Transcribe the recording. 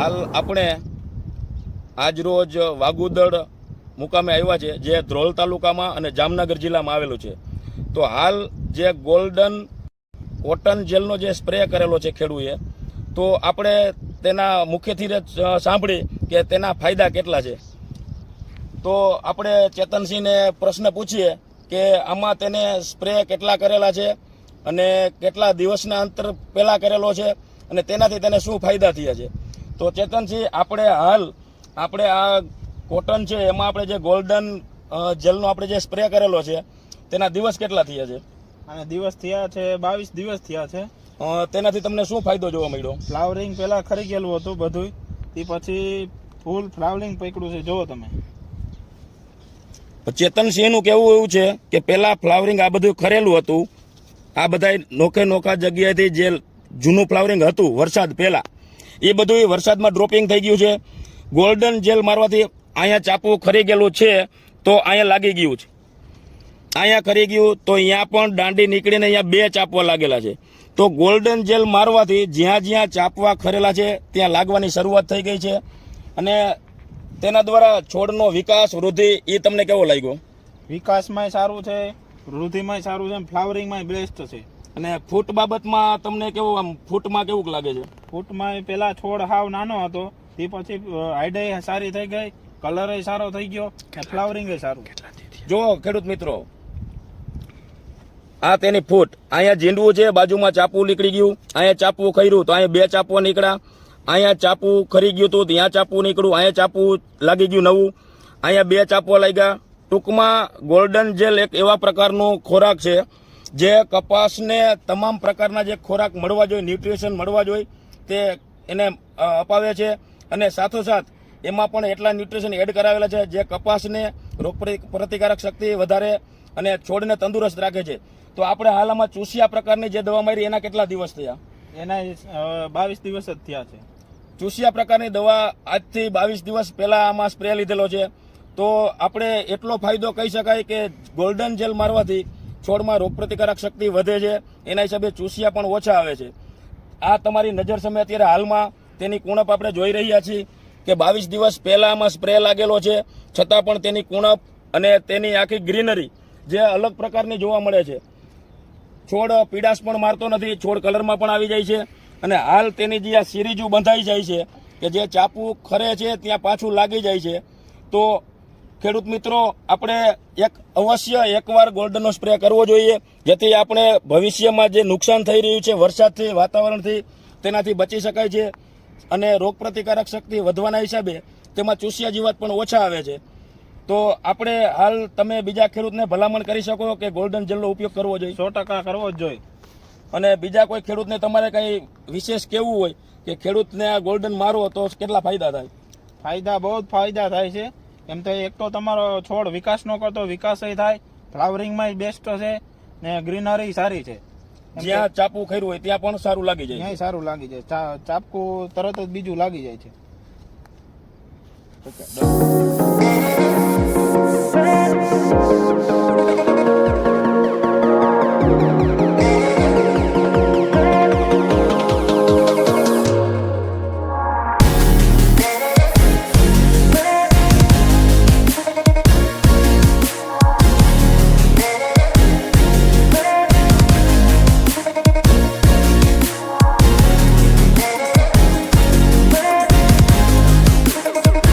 હાલ આપણે આજરોજ વાગુદળ મુકામે આવ્યા છે, જે ધ્રોલ તાલુકામાં અને જામનગર જિલ્લામાં આવેલું છે. તો હાલ જે ગોલ્ડન કોટન જેલનો જે સ્પ્રે કરેલો છે ખેડૂએ, તો આપણે તેના મુખ્યથી સાંભળી કે તેના ફાયદા કેટલા છે. તો આપણે ચેતનસિંહને પ્રશ્ન પૂછીએ કે આમાં તેને સ્પ્રે કેટલા કરેલા છે અને કેટલા દિવસના અંતર પહેલાં કરેલો છે અને તેનાથી તેને શું ફાયદા થયા છે. તો ચેતનસિંહ આપણે હાલ આપણે આ કોટન છે એમાં આપણે જે ગોલ્ડન જેલનો આપણે જે સ્પ્રે કરેલો છે તેના દિવસ કેટલા થયા છે? અને દિવસ થયા છે બાવીસ દિવસ થયા છે. તેનાથી તમને શું ફાયદો જોવા મળ્યો? ફ્લાવરિંગ પહેલાં ખરી ગયેલું હતું બધું તે પછી ફૂલ ફ્લાવરિંગ પકડ્યું છે જુઓ તમે. ચેતનસિંહનું કહેવું એવું છે કે પહેલાં ફ્લાવરિંગ આ બધું ખરેલું હતું આ બધા નોખે નોખા જગ્યાએથી જે જૂનું ફ્લાવરિંગ હતું વરસાદ પહેલા એ બધું વરસાદમાં ડ્રોપિંગ થઈ ગયું છે. ગોલ્ડન જેલ મારવાથી અહીંયા ચાપુ ખરી ગયેલું છે, તો અહીંયા લાગી ગયું છે. અહીંયા ખરી ગયું, તો અહીંયા પણ દાંડી નીકળીને અહીંયા બે ચાપવા લાગેલા છે. તો ગોલ્ડન જેલ મારવાથી જ્યાં જ્યાં ચાપવા ખરેલા છે, ત્યાં લાગવાની શરૂઆત થઈ ગઈ છે. અને તેના દ્વારા છોડનો વિકાસ, વૃદ્ધિ એ તમને કેવો લાગ્યો? વિકાસમાંય સારું છે, વૃદ્ધિમાંય સારું છે ફ્લાવરિંગમાંય બેસ્ટ છે. અને ફૂટ બાબતમાં તમને કેવું આમ ફૂટમાં કેવું લાગે છે? ફૂટમાં પેલા છોડ હાવ નાનો હતો તે પછી હાઈડે સારી થઈ ગઈ કલર સારો થઈ ગયો ફ્લાવરિંગ સારું. જો ખેડૂત મિત્રો. આ તેની ફૂટ. અહીંયા જીંડવું છે બાજુમાં ચાપુ નીકળી ગયું. અહીંયા ચાપુ ખર્યું તો અહીંયા બે ચાપુ નીકળ્યા. અહીંયા ચાપુ ખરી ગયું હતું ત્યાં ચાપુ નીકળ્યું. અહીંયા ચાપુ લાગી ગયું નવું. અહીંયા બે ચાપુ લાગ્યા. ટૂંકમાં ગોલ્ડન જેલ એક એવા પ્રકારનો ખોરાક છે જે કપાસને તમામ પ્રકારના જે ખોરાક મળવા જોઈએ ન્યુટ્રિશન મળવા જોઈએ તે એને અપાવે છે. અને સાથોસાથ એમાં પણ એટલા ન્યુટ્રિશન એડ કરાવેલા છે જે કપાસને રોગ પ્રતિકારક શક્તિ વધારે અને છોડને તંદુરસ્ત રાખે છે. તો આપણે હાલમાં ચૂસિયા પ્રકારની જે દવા મારી એના કેટલા દિવસ થયા? એના બાવીસ દિવસ જ થયા છે. ચૂસિયા પ્રકારની દવા આજથી બાવીસ દિવસ પહેલાં આમાં સ્પ્રે લીધેલો છે. તો આપણે એટલો ફાયદો કહી શકાય કે ગોલ્ડન જેલ મારવાથી છોડમાં રોગ પ્રતિકારક શક્તિ વધે છે, એના હિસાબે ચૂસિયા પણ ઓછા આવે છે. આ તમારી નજર સામે અત્યારે હાલમાં તેની કુણપ આપણે જોઈ રહ્યા છીએ કે બાવીસ દિવસ પહેલા આમાં સ્પ્રે લાગેલો છે, છતાં પણ તેની કુણપ અને તેની આખી ગ્રીનરી જે અલગ પ્રકારની જોવા મળે છે. છોડ પીડાશ પણ મારતો નથી, છોડ કલરમાં પણ આવી જાય છે અને હાલ તેની જે આ સિરીજું બંધાઈ જાય છે કે જે ચાપુ ખરે છે, ત્યાં પાછું લાગી જાય છે, તો ખેડૂત મિત્રો આપણે એક અવશ્ય એકવાર ગોલ્ડનનો સ્પ્રે કરવો જોઈએ જેથી આપણે ભવિષ્યમાં જે નુકસાન થઈ રહ્યું છે વરસાદથી વાતાવરણથી તેનાથી બચી શકાય છે. અને રોગપ્રતિકારક શક્તિ વધવાના હિસાબે તેમાં ચૂસિયા જીવાત પણ ઓછા આવે છે. તો આપણે હાલ તમે બીજા ખેડૂતને ભલામણ કરી શકો કે ગોલ્ડન જેલનો ઉપયોગ કરવો જોઈએ? સો ટકા કરવો જ જોઈએ. અને બીજા કોઈ ખેડૂતને તમારે કંઈ વિશેષ કેવું હોય કે ખેડૂતને આ ગોલ્ડન મારો તો કેટલા ફાયદા થાય? ફાયદા બહુ જ ફાયદા થાય છે. એમ તો એક તો તમારો છોડ વિકાસ નો કરતો વિકાસ થાય. ફ્લાવરિંગમાં બેસ્ટ છે ને ગ્રીનરી સારી છે. જ્યાં ચાપુ ખર્યું હોય ત્યાં પણ સારું લાગી જાય ત્યાં સારું લાગી જાય. ચાપકું તરત જ બીજું લાગી જાય છે. Okay,